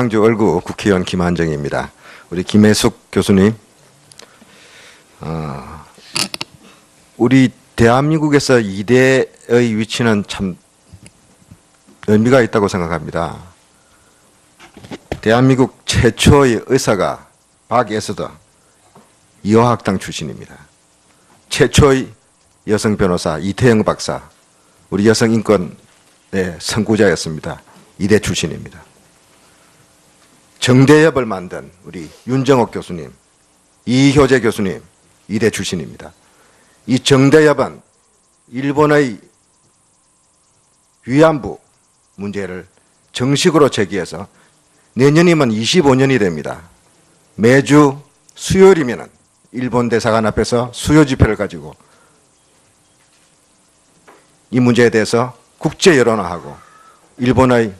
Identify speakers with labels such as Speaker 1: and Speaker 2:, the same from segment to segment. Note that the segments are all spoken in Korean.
Speaker 1: 양주 얼구 국회의원 김한정입니다. 우리 김혜숙 교수님, 어, 우리 대한민국에서 이대의 위치는 참 의미가 있다고 생각합니다. 대한민국 최초의 의사가 박예서더 이화학당 출신입니다. 최초의 여성 변호사 이태영 박사, 우리 여성 인권의 선구자였습니다. 이대 출신입니다. 정대협을 만든 우리 윤정옥 교수님, 이효재 교수님, 이대 출신입니다. 이 정대협은 일본의 위안부 문제를 정식으로 제기해서 내년이면 25년이 됩니다. 매주 수요일이면 일본 대사관 앞에서 수요 집회를 가지고 이 문제에 대해서 국제 여론화하고 일본의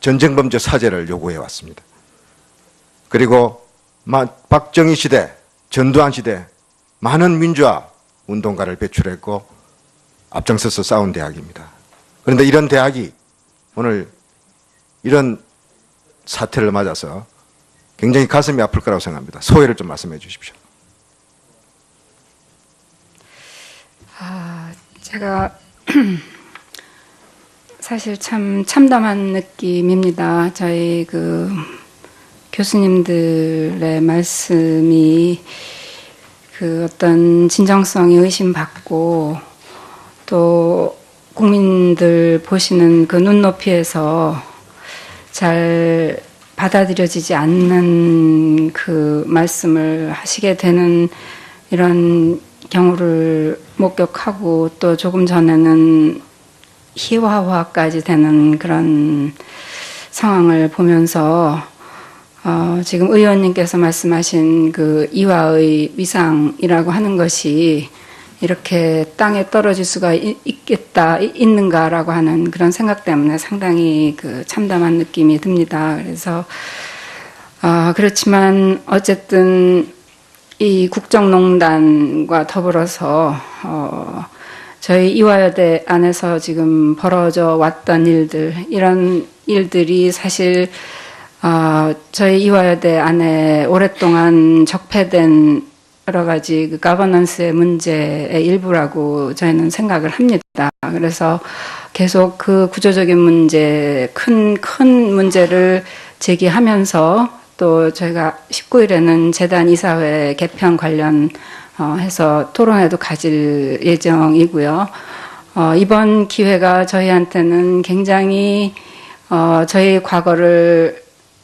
Speaker 1: 전쟁 범죄 사죄를 요구해 왔습니다. 그리고 마- 박정희 시대, 전두환 시대 많은 민주화 운동가를 배출했고 앞장서서 싸운 대학입니다. 그런데 이런 대학이 오늘 이런 사태를 맞아서 굉장히 가슴이 아플 거라고 생각합니다. 소회를 좀 말씀해 주십시오.
Speaker 2: 아, 제가 사실 참 참담한 느낌입니다. 저희 그 교수님들의 말씀이 그 어떤 진정성이 의심받고 또 국민들 보시는 그 눈높이에서 잘 받아들여지지 않는 그 말씀을 하시게 되는 이런 경우를 목격하고 또 조금 전에는 희화화까지 되는 그런 상황을 보면서 어, 지금 의원님께서 말씀하신 그 이화의 위상이라고 하는 것이 이렇게 땅에 떨어질 수가 이- 있겠다, 이- 있는가라고 하는 그런 생각 때문에 상당히 그 참담한 느낌이 듭니다. 그래서, 아, 그렇지만 어쨌든 이 국정농단과 더불어서, 어, 저희 이화여대 안에서 지금 벌어져 왔던 일들, 이런 일들이 사실 어, 저희 이화여대 안에 오랫동안 적폐된 여러 가지 그 가버넌스의 문제의 일부라고 저희는 생각을 합니다. 그래서 계속 그 구조적인 문제, 큰, 큰 문제를 제기하면서 또 저희가 19일에는 재단 이사회 개편 관련 어, 해서 토론회도 가질 예정이고요. 어, 이번 기회가 저희한테는 굉장히 어, 저희 과거를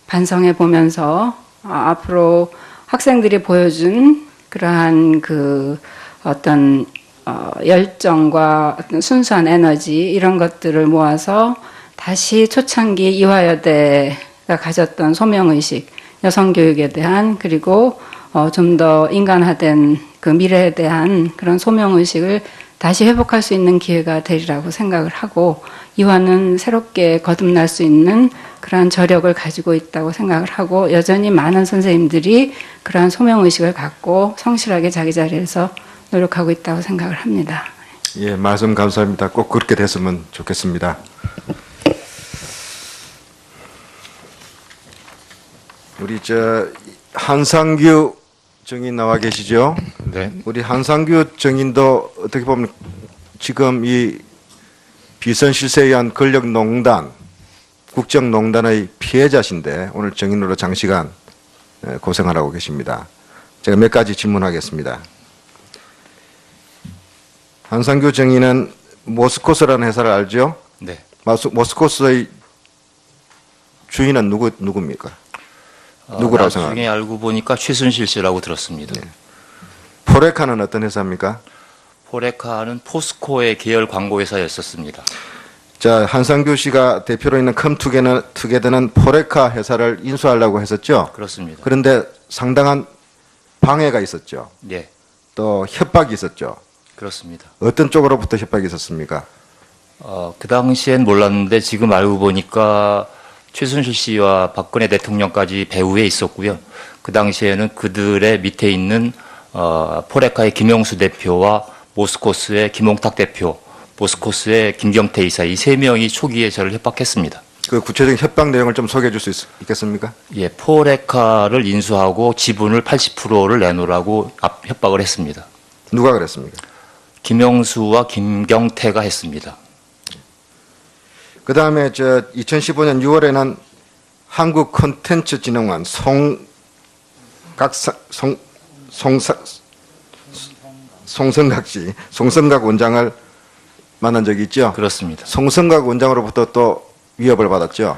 Speaker 2: 반성해 보면서 어, 앞으로 학생들이 보여준 그러한 그 어떤 어, 열정과 어떤 순수한 에너지 이런 것들을 모아서 다시 초창기 이화여대가 가졌던 소명의식, 여성교육에 대한 그리고 어, 좀더 인간화된 그 미래에 대한 그런 소명의식을 다시 회복할 수 있는 기회가 되리라고 생각을 하고 이화는 새롭게 거듭날 수 있는 그러한 저력을 가지고 있다고 생각을 하고 여전히 많은 선생님들이 그러한 소명의식을 갖고 성실하게 자기 자리에서 노력하고 있다고 생각을 합니다.
Speaker 1: 예, 말씀 감사합니다. 꼭 그렇게 됐으면 좋겠습니다. 우리 저 한상규 정인 나와 계시죠?
Speaker 3: 네.
Speaker 1: 우리 한상규 정인도 어떻게 보면 지금 이 비선 실세에 의한 권력농단, 국정농단의 피해자신데 오늘 정인으로 장시간 하고 계십니다. 제가 몇 가지 질문하겠습니다. 한상규 정인은 모스코스라는 회사를 알죠?
Speaker 3: 네.
Speaker 1: 모스코스의 주인은 누구 누굽니까?
Speaker 3: 어,
Speaker 1: 누구라고
Speaker 3: 나중에
Speaker 1: 생각합니까?
Speaker 3: 알고 보니까 최순실 씨라고 들었습니다.
Speaker 1: 포레카는 어떤 회사입니까?
Speaker 3: 포레카는 포스코의 계열 광고 회사였었습니다.
Speaker 1: 자 한상규 씨가 대표로 있는 컴투게는 투게더는 포레카 회사를 인수하려고 했었죠.
Speaker 3: 그렇습니다.
Speaker 1: 그런데 상당한 방해가 있었죠.
Speaker 3: 네.
Speaker 1: 또 협박이 있었죠.
Speaker 3: 그렇습니다.
Speaker 1: 어떤 쪽으로부터 협박이 있었습니까?
Speaker 3: 어, 그 당시엔 몰랐는데 지금 알고 보니까 최순실 씨와 박근혜 대통령까지 배후에 있었고요. 그 당시에는 그들의 밑에 있는 어, 포레카의 김영수 대표와 모스코스의 김홍탁 대표, 모스코스의 김경태 이사 이 세 명이 초기에 저를 협박했습니다.
Speaker 1: 그 구체적인 협박 내용을 좀 소개해 줄 수 있겠습니까?
Speaker 3: 예, 포레카를 인수하고 지분을 80%를 내놓으라고 압- 협박을 했습니다.
Speaker 1: 누가 그랬습니까?
Speaker 3: 김영수와 김경태가 했습니다.
Speaker 1: 그 다음에 저 2015년 6월에는 한국 콘텐츠 진흥원 송각사 송 송사 송성각 씨 송성각 원장을 만난 적이 있죠.
Speaker 3: 그렇습니다.
Speaker 1: 송성각 원장으로부터 또 위협을 받았죠.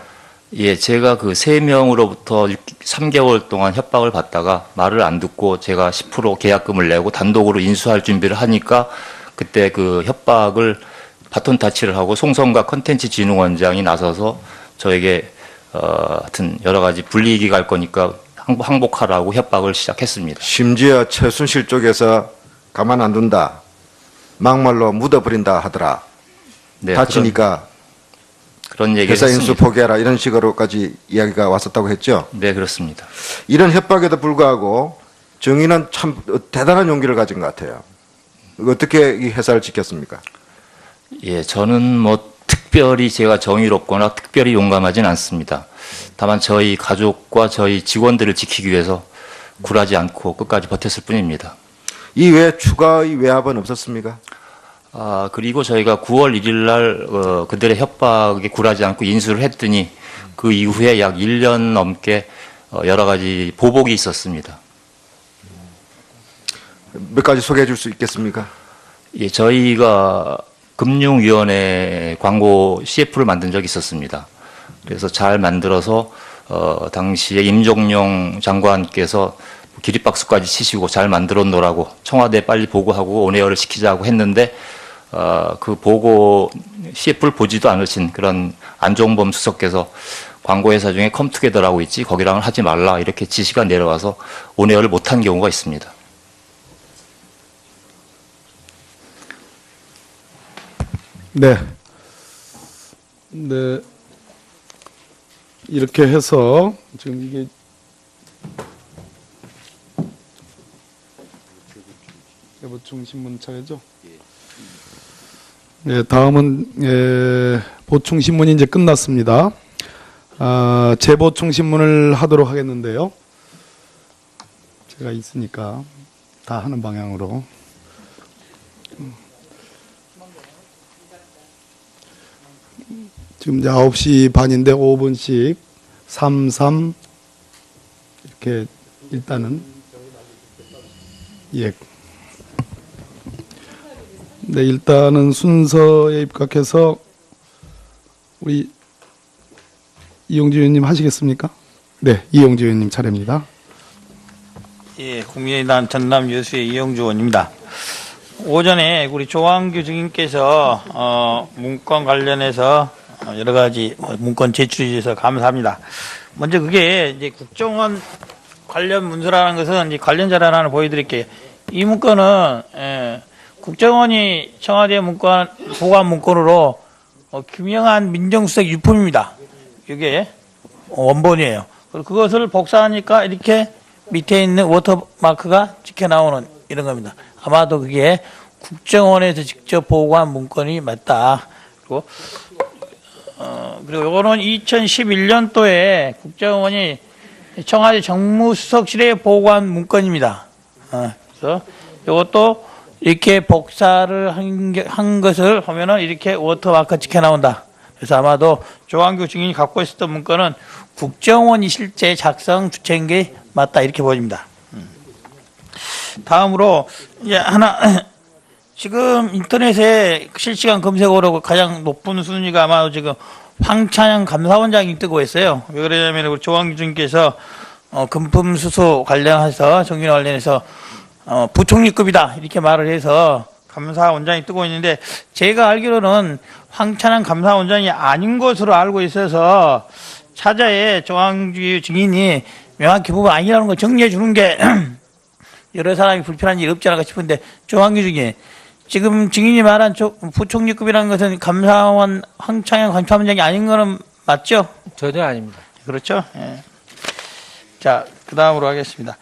Speaker 3: 예, 제가 그 세 명으로부터 3개월 동안 협박을 받다가 말을 안 듣고 제가 10% 계약금을 내고 단독으로 인수할 준비를 하니까 그때 그 협박을 바톤 타치를 하고 송성각 컨텐츠 진흥원장이 나서서 저에게 어, 하여튼 여러 가지 불이익이 갈 거니까 항복- 항복하라고 협박을 시작했습니다.
Speaker 1: 심지어 최순실 쪽에서 가만 안 둔다. 막말로 묻어버린다 하더라.
Speaker 3: 네,
Speaker 1: 다치니까
Speaker 3: 그런, 그런
Speaker 1: 회사 인수. 포기하라 이런 식으로까지 이야기가 왔었다고 했죠.
Speaker 3: 네, 그렇습니다.
Speaker 1: 이런 협박에도 불구하고 정의는 참 대단한 용기를 가진 것 같아요. 어떻게 이 회사를 지켰습니까?
Speaker 3: 예, 저는 뭐 특별히 제가 정의롭거나 특별히 용감하진 않습니다. 다만 저희 가족과 저희 직원들을 지키기 위해서 굴하지 않고 끝까지 버텼을 뿐입니다.
Speaker 1: 이 외에 추가의 외압은 없었습니까?
Speaker 3: 아, 그리고 저희가 9월 1일 날 어, 그들의 협박에 굴하지 않고 인수를 했더니 그 이후에 약 1년 넘게 어, 여러 가지 보복이 있었습니다.
Speaker 1: 몇 가지 소개해 줄 수 있겠습니까?
Speaker 3: 예, 저희가 금융위원회 광고 CF를 만든 적이 있었습니다. 그래서 잘 만들어서 어, 당시에 임종용 장관께서 기립박수까지 치시고 잘 만들어 놓으라고 청와대 빨리 보고하고 온에어를 시키자고 했는데 어, 그 보고 CF를 보지도 않으신 그런 안종범 수석께서 광고회사 중에 컴투게더라고 있지 거기랑은 하지 말라 이렇게 지시가 내려와서 온에어를 못한 경우가 있습니다.
Speaker 4: 네. 네. 이렇게 해서 지금 이게 대보충 신문 차례죠? 네, 다음은 예, 보충 신문이 이제 끝났습니다. 아, 재보충 신문을 하도록 하겠는데요. 제가 있으니까 다 하는 방향으로. 지금 이제 9시 반인데 5분씩 33 이렇게 일단은 예. 네, 일단은 순서에 입각해서 우리 이용주 의원님 하시겠습니까? 네, 이용주 의원님 차례입니다.
Speaker 5: 예, 국민의당 전남 여수의 이영주 의원입니다. 오전에 우리 조항규 증인께서 어, 문건 관련해서 어, 여러 가지 뭐 문건 제출해 주셔서 감사합니다. 먼저 그게 이제 국정원 관련 문서라는 것은 이제 관련 자료 하나 보여드릴게요. 이 문건은 예, 국정원이 청와대 문건 보관 문건으로 어, 김영한 민정수석 유품입니다. 이게 원본이에요. 그것을 복사하니까 이렇게 밑에 있는 워터마크가 찍혀 나오는 이런 겁니다. 아마도 그게 국정원에서 직접 보고한 문건이 맞다. 그리고 어, 그리고 요거는 2011년도에 국정원이 청와대 정무수석실에 보고한 문건입니다. 어, 그래서 이것도 이렇게 복사를 한, 게- 한 것을 보면은 이렇게 워터마크 찍혀 나온다. 그래서 아마도 조항규 증인이 갖고 있었던 문건은 국정원이 실제 작성 주체인 게 맞다 이렇게 보입니다. 음. 다음으로 이제 하나 지금 인터넷에 실시간 검색어로 가장 높은 순위가 아마 지금 황찬영 감사원장이 뜨고 있어요. 왜 그러냐면 우리 조항규 증인께서 어, 금품 수수 관련해서 정유 관련해서 어, 부총리급이다 이렇게 말을 해서 감사원장이 뜨고 있는데 제가 알기로는 황찬환 감사원장이 아닌 것으로 알고 있어서 차자에 조항주 증인이 명확히 부분 아니라는 걸 정리해 주는 게 여러 사람이 불편한 일 없지 않을까 싶은데 조항규 증인 지금 증인이 말한 조- 부총리급이라는 것은 감사원 황창현 감사원장이 아닌 거는 맞죠?
Speaker 6: 전혀 아닙니다.
Speaker 5: 그렇죠? 예. 자, 그 다음으로 하겠습니다.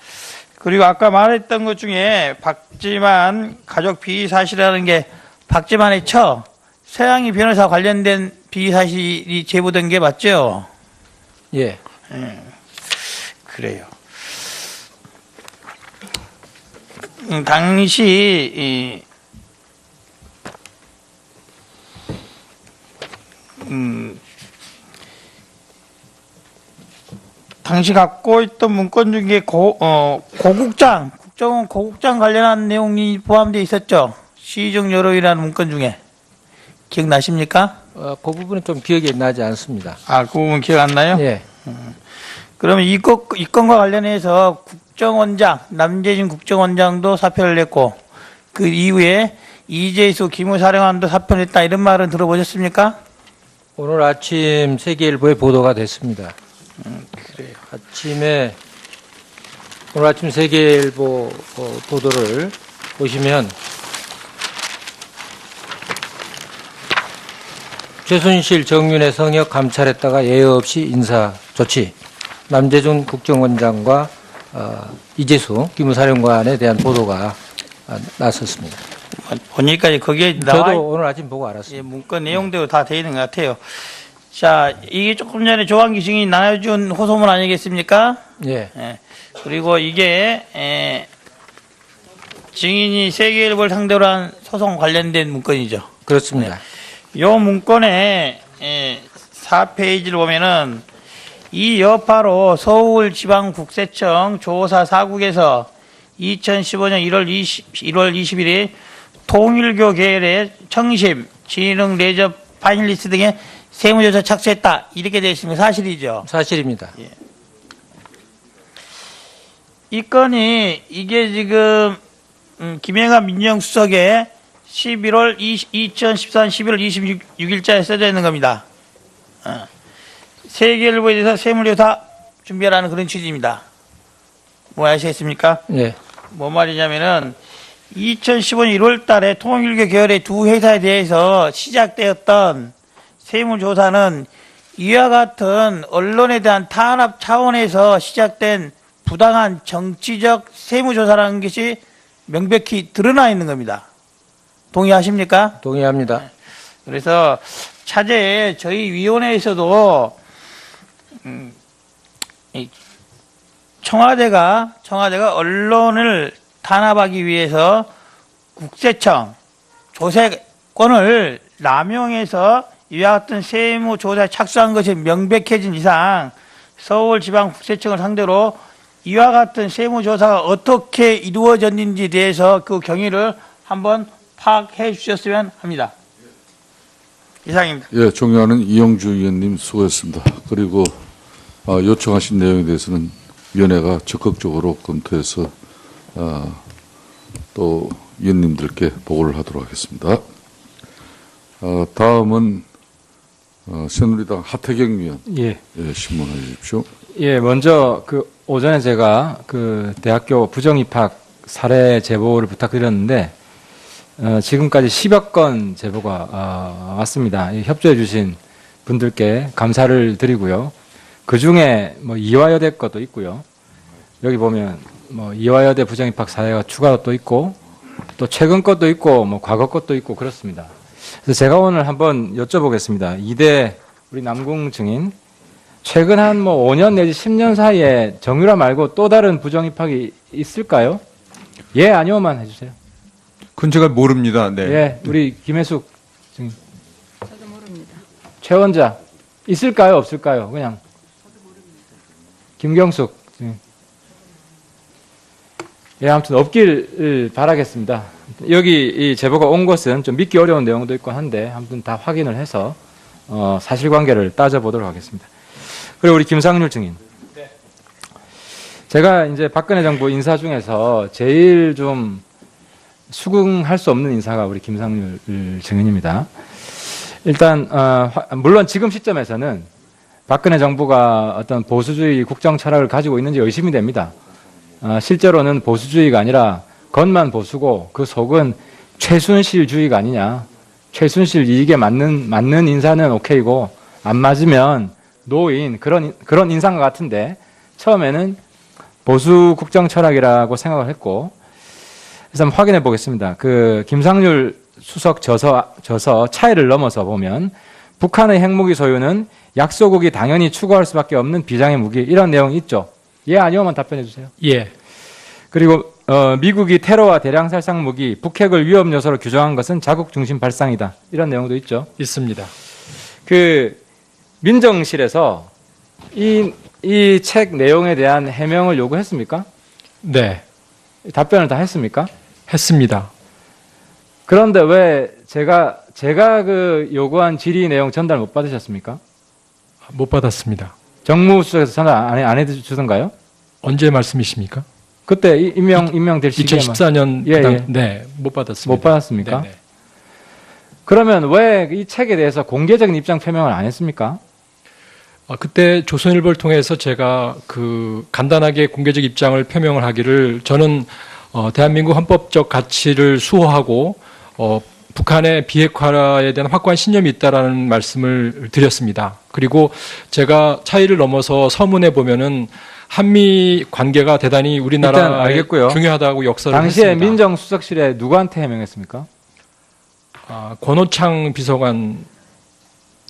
Speaker 5: 그리고 아까 말했던 것 중에 박지만 가족 비위 사실이라는 게 박지만의 처, 서양희 변호사 관련된 비사실이 제보된 게 맞죠?
Speaker 6: 예.
Speaker 5: 그래요. 음, 당시 이, 음, 당시 갖고 있던 문건 중에 고, 어, 고국장, 국정원 고국장 관련한 내용이 포함되어 있었죠. 시중 여론이라는 문건 중에 기억나십니까?
Speaker 6: 어, 그 부분은 좀 기억이 나지 않습니다.
Speaker 5: 아, 그 부분 기억 안 나요?
Speaker 6: 예.
Speaker 5: 그러면 이, 건, 이 건과 관련해서 국정원장, 남재진 국정원장도 사표를 냈고, 그 이후에 이재수 기무사령관도 사표를 냈다, 이런 말은 들어보셨습니까?
Speaker 6: 오늘 아침 세계일보에 보도가 됐습니다.
Speaker 5: 그래요.
Speaker 6: 아침에 오늘 아침 세계일보 어, 보도를 보시면 최순실 정윤의 성역 감찰했다가 예의 없이 인사 조치 남재준 국정원장과 어, 이재수 기무사령관에 대한 보도가 아, 났었습니다.
Speaker 5: 보니까 거기에 나와
Speaker 6: 저도 오늘 아침 보고 알았습니다.
Speaker 5: 예, 문건 내용대로 다 돼 있는 것 같아요. 자, 이게 조금 전에 조한기 증인이 나눠준 호소문 아니겠습니까?
Speaker 6: 예.
Speaker 5: 예. 그리고 이게 에, 증인이 세계일보를 상대로 한 소송 관련된 문건이죠.
Speaker 6: 그렇습니다.
Speaker 5: 요 문건에 에, 4페이지를 보면은 이 여파로 서울지방국세청 조사 사국에서 2015년 1월 20, 1월 20일에 통일교 계열의 청심, 진흥, 레저, 파닐리스트 등의 세무조사 착수했다. 이렇게 되어 있습니다. 사실이죠.
Speaker 6: 사실입니다.
Speaker 5: 이 건이 이게 지금 음, 김영하 민정수석의 11월 20, 2014년 11월 26일자에 써져 있는 겁니다. 어. 세계일보에 대해서 세무조사 준비하라는 그런 취지입니다. 뭐 아시겠습니까?
Speaker 6: 예.
Speaker 5: 뭐 말이냐면은 2015년 1월 달에 통일교 계열의 두 회사에 대해서 시작되었던 세무조사는 이와 같은 언론에 대한 탄압 차원에서 시작된 부당한 정치적 세무조사라는 것이 명백히 드러나 있는 겁니다. 동의하십니까?
Speaker 6: 동의합니다.
Speaker 5: 그래서 차제에 저희 위원회에서도 음, 이 청와대가 청와대가 언론을 탄압하기 위해서 국세청 조세권을 남용해서 이와 같은 세무 조사에 착수한 것이 명백해진 이상 서울지방국세청을 상대로 이와 같은 세무 조사가 어떻게 이루어졌는지에 대해서 그 경위를 한번 파악해 주셨으면 합니다. 이상입니다.
Speaker 7: 예, 존경하는 이영주 의원님 수고했습니다. 그리고 어, 요청하신 내용에 대해서는 위원회가 적극적으로 검토해서 어, 또 위원님들께 보고를 하도록 하겠습니다. 어, 다음은 어, 새누리당 하태경 위원
Speaker 8: 예.
Speaker 7: 예, 신문해 주십시오.
Speaker 8: 예, 먼저 그 오전에 제가 그 대학교 부정 입학 사례 제보를 부탁드렸는데 어, 지금까지 10여 건 제보가 어, 왔습니다. 이 협조해 주신 분들께 감사를 드리고요. 그 중에 뭐 이화여대 것도 있고요. 여기 보면 뭐 이화여대 부정 입학 사례가 추가로 또 있고 또 최근 것도 있고 뭐 과거 것도 있고 그렇습니다. 그래서 제가 오늘 한번 여쭤보겠습니다. 이대 우리 남궁 증인 최근 한 뭐 5년 내지 10년 사이에 정유라 말고 또 다른 부정 입학이 있을까요? 예, 아니오만 해주세요.
Speaker 9: 그건 제가 모릅니다. 네.
Speaker 8: 예, 우리 김혜숙 증인.
Speaker 2: 저도 모릅니다.
Speaker 8: 최원자 있을까요? 없을까요? 그냥 김경숙. 예, 아무튼 없길 바라겠습니다. 여기 이 제보가 온 것은 좀 믿기 어려운 내용도 있고 한데 아무튼 다 확인을 해서 어, 사실관계를 따져보도록 하겠습니다. 그리고 우리 김상률 증인. 제가 이제 박근혜 정부 인사 중에서 제일 좀 수긍할 수 없는 인사가 우리 김상률 증인입니다. 일단 어, 화- 물론 지금 시점에서는 박근혜 정부가 어떤 보수주의 국정 철학을 가지고 있는지 의심이 됩니다. 어, 실제로는 보수주의가 아니라 겉만 보수고 그 속은 최순실주의가 아니냐. 최순실 이익에 맞는 맞는 인사는 오케이고 안 맞으면 노인 그런 그런 인상과 같은데 처음에는 보수 국정 철학이라고 생각을 했고 그래서 한번 확인해 보겠습니다. 그 김상률 수석 저서 저서 차이를 넘어서 보면 북한의 핵무기 소유는 약소국이 당연히 추구할 수밖에 없는 비장의 무기 이런 내용이 있죠. 예 아니오만 답변해 주세요.
Speaker 6: 예.
Speaker 8: 그리고 어, 미국이 테러와 대량 살상 무기, 북핵을 위험 요소로 규정한 것은 자국 중심 발상이다. 이런 내용도 있죠.
Speaker 6: 있습니다.
Speaker 8: 그 민정실에서 이 이 책 내용에 대한 해명을 요구했습니까?
Speaker 6: 네.
Speaker 8: 답변을 다 했습니까?
Speaker 6: 했습니다.
Speaker 8: 그런데 왜 제가 제가 그 요구한 질의 내용 전달 못 받으셨습니까?
Speaker 6: 못 받았습니다.
Speaker 8: 정무수석에서 전달 안, 해- 안 해주던가요?
Speaker 6: 언제 말씀이십니까?
Speaker 8: 그때 이- 임명 임명될 시기에
Speaker 6: 2014년
Speaker 8: 예,
Speaker 6: 그당-
Speaker 8: 예.
Speaker 6: 네, 못 받았습니다.
Speaker 8: 못 받았습니까?
Speaker 6: 네, 네.
Speaker 8: 그러면 왜 이 책에 대해서 공개적인 입장 표명을 안 했습니까?
Speaker 6: 아, 그때 조선일보를 통해서 제가 그 간단하게 공개적 입장을 표명을 하기를 저는 어, 대한민국 헌법적 가치를 수호하고 어, 북한의 비핵화에 대한 확고한 신념이 있다라는 말씀을 드렸습니다. 그리고 제가 차이를 넘어서 서문에 보면은 한미 관계가 대단히 우리나라에
Speaker 8: 알겠고요.
Speaker 6: 중요하다고 역설을
Speaker 8: 당시에
Speaker 6: 했습니다.
Speaker 8: 민정수석실에 누구한테 해명했습니까?
Speaker 6: 아, 권오창 비서관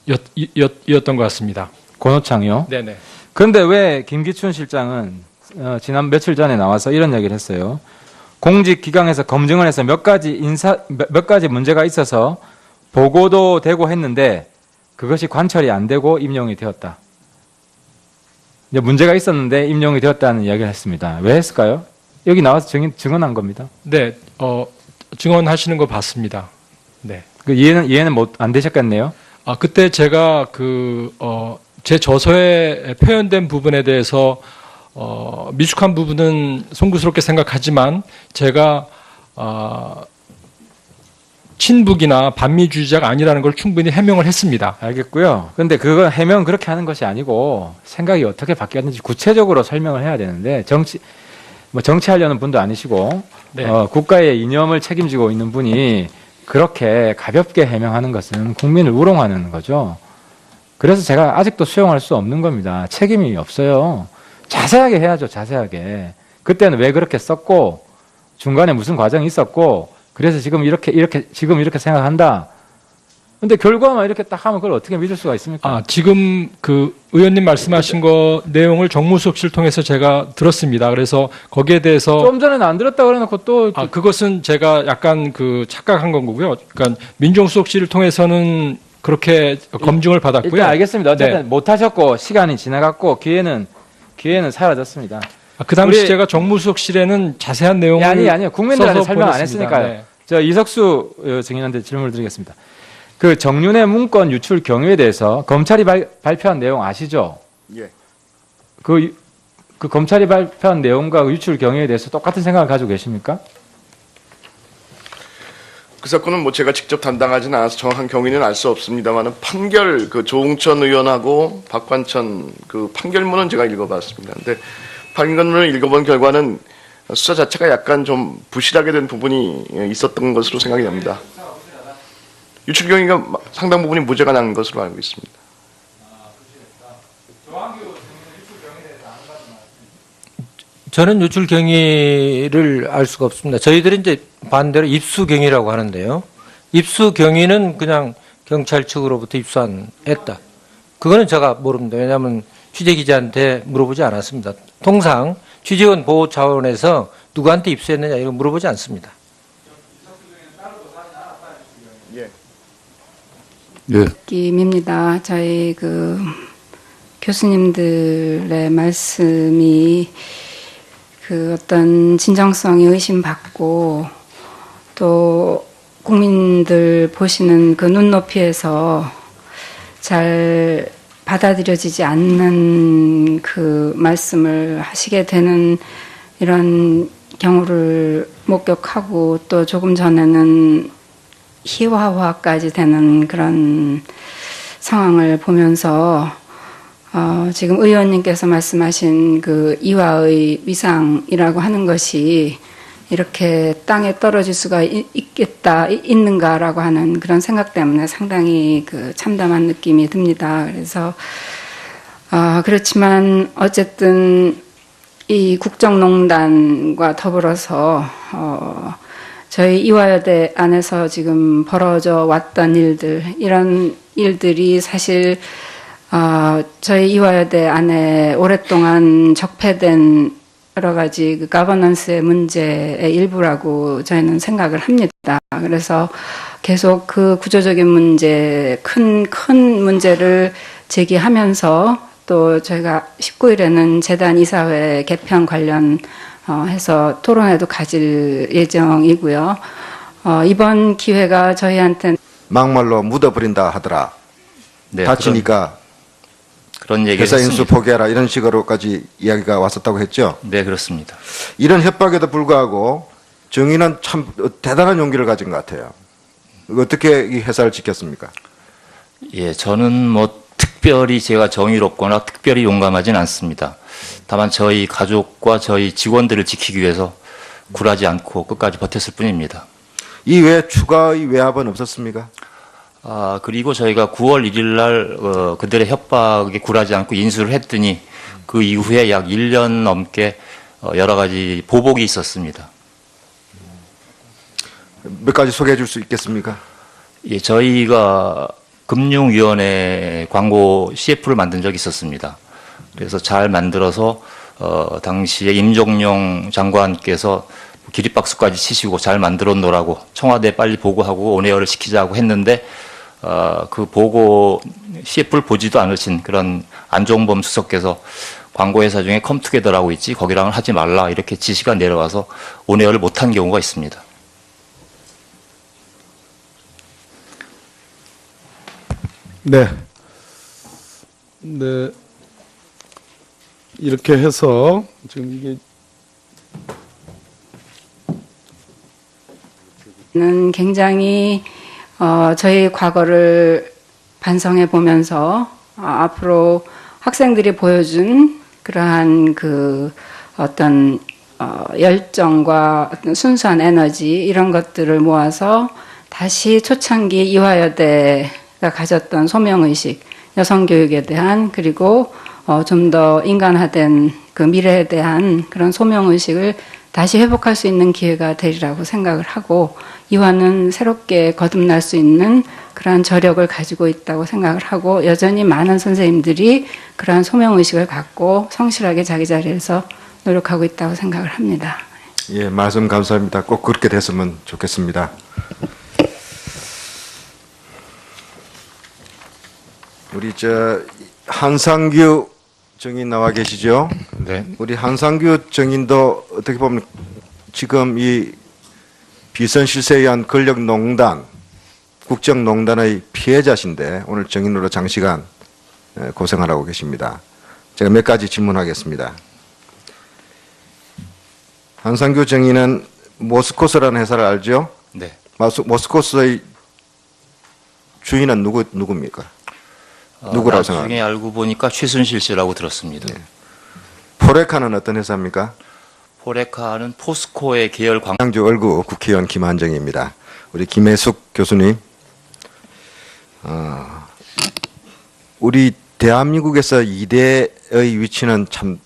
Speaker 6: 였, 였, 였던 것 같습니다.
Speaker 8: 권오창이요.
Speaker 6: 네네.
Speaker 8: 그런데 왜 김기춘 실장은 어, 지난 며칠 전에 나와서 이런 얘기를 했어요. 공직 기강에서 검증을 해서 몇 가지 인사 몇, 몇 가지 문제가 있어서 보고도 되고 했는데 그것이 관철이 안 되고 임용이 되었다. 이제 문제가 있었는데 임용이 되었다는 이야기를 했습니다. 왜 했을까요? 여기 나와서 증인, 증언한 겁니다.
Speaker 6: 네, 어, 증언하시는 거 봤습니다. 네.
Speaker 8: 그 이해는 이해는 못 안 되셨겠네요.
Speaker 6: 아, 그때 제가 그, 어, 제 저서에 표현된 부분에 대해서, 어, 미숙한 부분은 송구스럽게 생각하지만, 제가, 어, 친북이나 반미주의자가 아니라는 걸 충분히 해명을 했습니다.
Speaker 8: 알겠고요. 근데 그건 해명 그렇게 하는 것이 아니고 생각이 어떻게 바뀌었는지 구체적으로 설명을 해야 되는데 정치 뭐 정치하려는 분도 아니시고
Speaker 6: 네.
Speaker 8: 어, 국가의 이념을 책임지고 있는 분이 그렇게 가볍게 해명하는 것은 국민을 우롱하는 거죠. 그래서 제가 아직도 수용할 수 없는 겁니다. 책임이 없어요. 자세하게 해야죠, 자세하게. 그때는 왜 그렇게 썼고 중간에 무슨 과정이 있었고 그래서 지금 이렇게 이렇게 지금 이렇게 생각한다. 근데 결과만 이렇게 딱 하면 그걸 어떻게 믿을 수가 있습니까?
Speaker 6: 아, 지금 그 의원님 말씀하신 거 내용을 정무수석실 통해서 제가 들었습니다. 그래서 거기에 대해서
Speaker 8: 좀 전에는 안 들었다 그래놓고 또
Speaker 6: 아, 그것은 제가 약간 그 착각한 거고요. 그러니까 민정수석실을 통해서는 그렇게 검증을 받았고요.
Speaker 8: 일단 알겠습니다. 어쨌든
Speaker 6: 네.
Speaker 8: 못 하셨고 시간이 지나갔고 기회는 기회는 사라졌습니다.
Speaker 6: 아, 그 당시
Speaker 8: 우리-
Speaker 6: 제가 정무수석실에는 자세한 내용을
Speaker 8: 예, 아니 아니요 국민들한테
Speaker 6: 써서
Speaker 8: 설명 안
Speaker 6: 보냈습니다.
Speaker 8: 했으니까요.
Speaker 6: 네.
Speaker 8: 저 이석수 어, 증인한테 질문을 드리겠습니다. 그 정윤의 문건 유출 경위에 대해서 검찰이 발, 발표한 내용 아시죠?
Speaker 1: 예.
Speaker 8: 그, 유- 그 검찰이 발표한 내용과 그 유출 경위에 대해서 똑같은 생각을 가지고 계십니까?
Speaker 10: 그 사건은 뭐 제가 직접 담당하지는 않아서 정확한 경위는 알 수 없습니다만은 판결 그 조홍천 의원하고 박관천 그 판결문은 제가 읽어봤습니다. 근데 판결문을 읽어본 결과는 수사 자체가 약간 좀 부실하게 된 부분이 있었던 것으로 생각이 됩니다. 유출 경위가 상당 부분이 무죄가 난 것으로 알고 있습니다.
Speaker 6: 저는 유출 경위를 알 수가 없습니다. 저희들은 이제 반대로 입수 경위라고 하는데요. 입수 경위는 그냥 경찰 측으로부터 입수한 했다. 그거는 제가 모릅니다. 왜냐하면 취재 기자한테 물어보지 않았습니다. 통상 취재원 보호 차원에서 누구한테 입수했느냐 이런 거 물어보지 않습니다.
Speaker 7: 예.
Speaker 2: 느낌입니다. 저희 그 교수님들의 말씀이 그 어떤 진정성이 의심받고 또 국민들 보시는 그 눈높이에서 잘 받아들여지지 않는 그 말씀을 하시게 되는 이런 경우를 목격하고 또 조금 전에는 희화화까지 되는 그런 상황을 보면서 어, 지금 의원님께서 말씀하신 그 이화의 위상이라고 하는 것이 이렇게 땅에 떨어질 수가 이- 있겠다, 이- 있는가라고 하는 그런 생각 때문에 상당히 그 참담한 느낌이 듭니다. 그래서, 어, 그렇지만 어쨌든 이 국정농단과 더불어서, 어, 저희 이화여대 안에서 지금 벌어져 왔던 일들, 이런 일들이 사실 어, 저희 이화여대 안에 오랫동안 적폐된 여러 가지 그 가버넌스의 문제의 일부라고 저희는 생각을 합니다. 그래서 계속 그 구조적인 문제, 큰, 큰 문제를 제기하면서 또 저희가 19일에는 재단 이사회 개편 관련 어, 해서 토론회도 가질 예정이고요. 어, 이번 기회가 저희한테
Speaker 1: 막말로 묻어버린다 하더라.
Speaker 3: 네,
Speaker 1: 다치니까
Speaker 3: 그런, 얘기를
Speaker 1: 회사 인수. 포기하라 이런 식으로까지 이야기가 왔었다고 했죠.
Speaker 3: 네, 그렇습니다.
Speaker 1: 이런 협박에도 불구하고 정의는 참 대단한 용기를 가진 것 같아요. 어떻게 이 회사를 지켰습니까?
Speaker 3: 예, 저는 뭐 특별히 제가 정의롭거나 특별히 용감하진 않습니다. 다만 저희 가족과 저희 직원들을 지키기 위해서 굴하지 않고 끝까지 버텼을 뿐입니다.
Speaker 1: 이 외에 추가의 외압은 없었습니까?
Speaker 3: 아, 그리고 저희가 9월 1일 날 어, 그들의 협박에 굴하지 않고 인수를 했더니 그 이후에 약 1년 넘게 어, 여러 가지 보복이 있었습니다.
Speaker 1: 몇 가지 소개해 줄 수 있겠습니까?
Speaker 3: 예, 저희가 금융위원회 광고 CF를 만든 적이 있었습니다. 그래서 잘 만들어서 어, 당시에 임종용 장관께서 기립박수까지 치시고 잘 만들어 놓으라고 청와대 빨리 보고하고 온에어를 시키자고 했는데 어, 그 보고 CF를 보지도 않으신 그런 안종범 수석께서 광고회사 중에 컴투게더라고 있지 거기랑은 하지 말라 이렇게 지시가 내려와서 온에어를 못한 경우가 있습니다.
Speaker 4: 네. 네. 이렇게 해서 지금 이게
Speaker 2: 는 굉장히 어, 저희 과거를 반성해 보면서 어, 앞으로 학생들이 보여준 그러한 그 어떤 어, 열정과 어떤 순수한 에너지 이런 것들을 모아서 다시 초창기 이화여대가 가졌던 소명의식, 여성교육에 대한 그리고 어, 좀 더 인간화된 그 미래에 대한 그런 소명의식을 다시 회복할 수 있는 기회가 되리라고 생각을 하고 이화는 새롭게 거듭날 수 있는 그러한 저력을 가지고 있다고 생각을 하고 여전히 많은 선생님들이 그러한 소명의식을 갖고 성실하게 자기 자리에서 노력하고 있다고 생각을 합니다.
Speaker 1: 예, 말씀 감사합니다. 꼭 그렇게 됐으면 좋겠습니다. 우리 저 한상규 정인 나와 계시죠?
Speaker 3: 네.
Speaker 1: 우리 한상규 정인도 어떻게 보면 지금 이 비선 실세에 의한 권력 농단, 국정 농단의 피해자신데 오늘 정인으로 장시간 에, 고생을 하고 계십니다. 제가 몇 가지 질문하겠습니다. 한상규 정인은 모스코스라는 회사를 알죠?
Speaker 3: 네.
Speaker 1: 모스코스의 주인은 누구 누굽니까?
Speaker 3: 어,
Speaker 1: 누구라고
Speaker 3: 나중에
Speaker 1: 생각합니까?
Speaker 3: 알고 보니까 최순실 씨라고 들었습니다.
Speaker 1: 포레카는 어떤 회사입니까?
Speaker 3: 포레카는 포스코의 계열 광
Speaker 1: 광주 얼구 국회의원 김한정입니다. 우리 김혜숙 교수님, 어, 우리 대한민국에서 이대의 위치는 참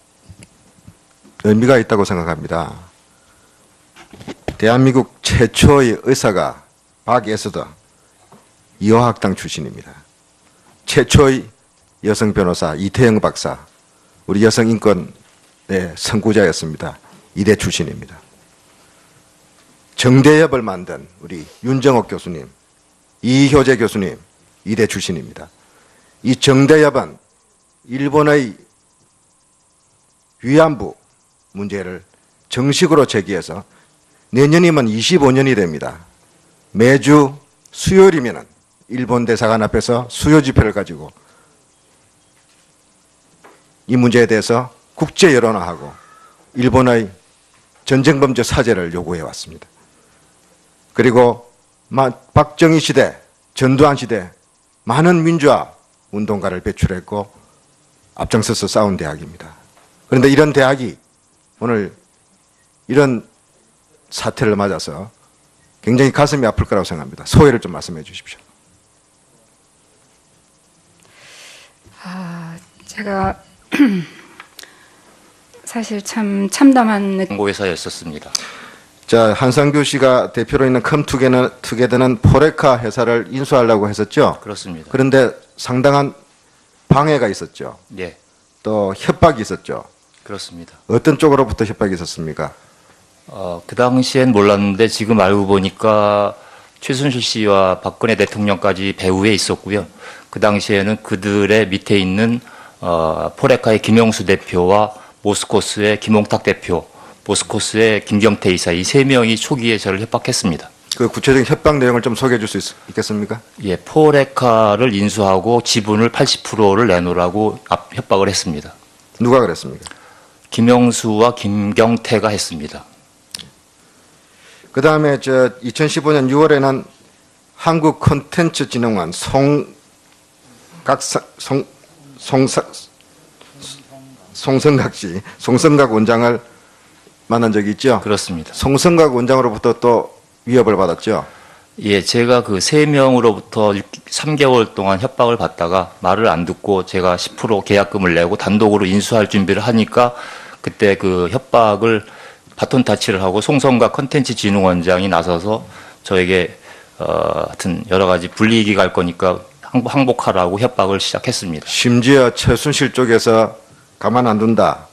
Speaker 1: 의미가 있다고 생각합니다. 대한민국 최초의 의사가 박에서더 이화학당 출신입니다. 최초의 여성 변호사 이태영 박사, 우리 여성 인권의 선구자였습니다. 이대 출신입니다. 정대협을 만든 우리 윤정옥 교수님, 이효재 교수님, 이대 출신입니다. 이 정대협은 일본의 위안부 문제를 정식으로 제기해서 내년이면 25년이 됩니다. 매주 수요일이면 일본 대사관 앞에서 수요 집회를 가지고 이 문제에 대해서 국제 여론화하고 일본의 전쟁 범죄 사죄를 요구해 왔습니다. 그리고 마- 박정희 시대, 전두환 시대 많은 민주화 운동가를 배출했고 앞장서서 싸운 대학입니다. 그런데 이런 대학이 오늘 이런 사태를 맞아서 굉장히 가슴이 아플 거라고 생각합니다. 소회를 좀 말씀해 주십시오.
Speaker 2: 아, 제가 사실 참 참담한 느-
Speaker 3: 광고회사였었습니다.
Speaker 1: 자, 한상규 씨가 대표로 있는 컴투게는 투게더는 포레카 회사를 인수하려고 했었죠.
Speaker 3: 그렇습니다.
Speaker 1: 그런데 상당한 방해가 있었죠.
Speaker 3: 예,
Speaker 1: 또 협박이 있었죠.
Speaker 3: 그렇습니다.
Speaker 1: 어떤 쪽으로부터 협박이 있었습니까?
Speaker 3: 어, 그 당시엔 몰랐는데 지금 알고 보니까 최순실 씨와 박근혜 대통령까지 배후에 있었고요. 그 당시에는 그들의 밑에 있는 어, 포레카의 김영수 대표와 모스코스의 김홍탁 대표, 모스코스의 김경태 이사 이 세 명이 초기에 저를 협박했습니다.
Speaker 1: 그 구체적인 협박 내용을 좀 소개해 줄 수 있겠습니까?
Speaker 3: 예, 포레카를 인수하고 지분을 80%를 내놓으라고 압- 협박을 했습니다.
Speaker 1: 누가 그랬습니까?
Speaker 3: 김영수와 김경태가 했습니다.
Speaker 1: 그 다음에 저 2015년 6월에는 한국 콘텐츠 진흥원 송각사 송 송사 송성각 씨 송성각 원장을 만난 적이 있죠.
Speaker 3: 그렇습니다.
Speaker 1: 송성각 원장으로부터 또 위협을 받았죠.
Speaker 3: 예, 제가 그 세 명으로부터 3개월 동안 협박을 받다가 말을 안 듣고 제가 10% 계약금을 내고 단독으로 인수할 준비를 하니까 그때 그 협박을 바톤 타치를 하고 송성각 컨텐츠 진흥원장이 나서서 저에게 어, 하여튼 여러 가지 불이익이 갈 거니까 항복- 항복하라고 협박을 시작했습니다.
Speaker 1: 심지어 최순실 쪽에서 가만 안 둔다.